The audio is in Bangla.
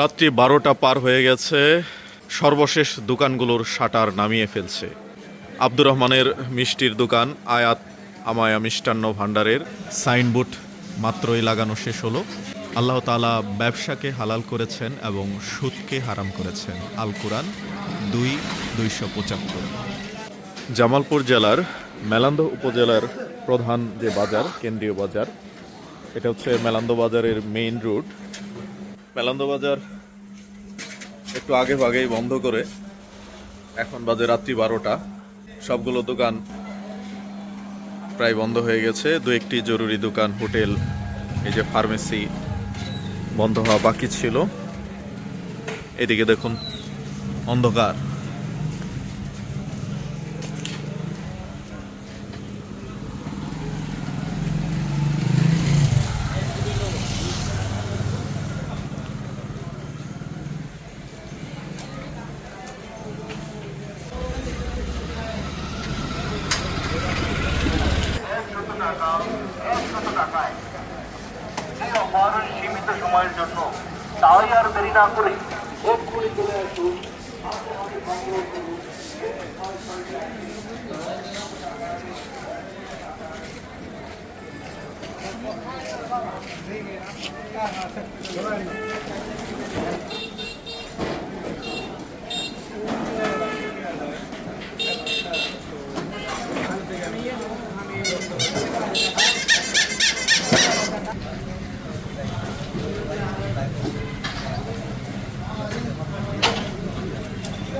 রাত্রি বারোটা পার হয়ে গেছে। সর্বশেষ দোকানগুলোর শাটার নামিয়ে ফেলছে। আব্দুর রহমানের মিষ্টির দোকান, আয়াত আমায়া মিষ্টান্ন ভাণ্ডারের। সাইনবোর্ড মাত্রই লাগানো শেষ হলো। আল্লাহ তালা ব্যবসাকে হালাল করেছেন এবং সুদকে হারাম করেছেন। আল কোরআন দুই, দুইশো পঁচাত্তর। জামালপুর জেলার মেলান্দ উপজেলার প্রধান যে বাজার, কেন্দ্রীয় বাজার, এটা হচ্ছে মেলান্দ বাজারের মেইন রুট মেলান্দ বাজার একটু আগে ভাগেই বন্ধ করে। এখন বাজে রাত্রি বারোটা। সবগুলো দোকান প্রায় বন্ধ হয়ে গেছে। দু একটি জরুরি দোকান, হোটেল, এই যে ফার্মেসি বন্ধ হওয়া বাকি ছিল। এদিকে দেখুন অন্ধকার। এই অফার সীমিত সময়ের জন্য তাই আর না করে এক্ষুনি চলে আসুন